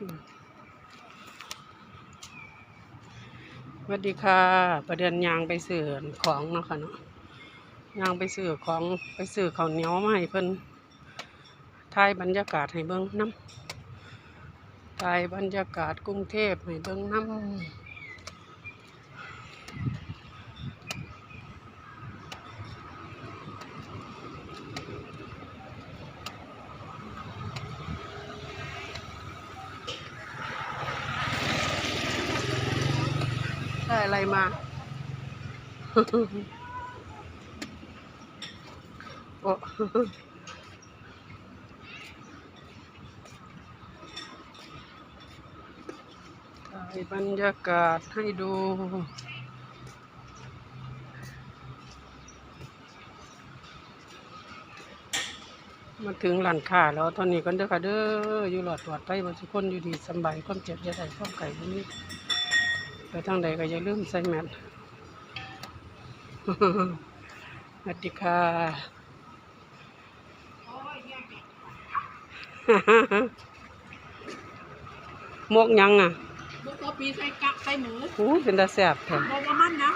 สวัสดีค่ะ ประเด็นยางไปสื่อของเนาะค่ะเนาะยางไปสื่อของไปสื่อข้าวเหนียวมาให้เพิ่นถ่ายบรรยากาศให้เบิ้งน้ำถ่ายบรรยากาศกรุงเทพให้เบิ้งน้ำ ได้อะไรมา โอ้ถ่ายบรรยากาศให้ดูมาถึงร้านค้าแล้วตอนนี้ก็เด้อค่ะเด้ออยู่หลอดตรวจไปบางคนอยู่ดีสบายความเจ็บจะได้ความไก่พวกนี้ ไปทางใดก็อย่าลืมใส่แมสสวัสดีค่ะมกยังอะบุกโอปีใส่กะใส่หมูอู้เป็นตาแสบแท้บอกว่ามันนะ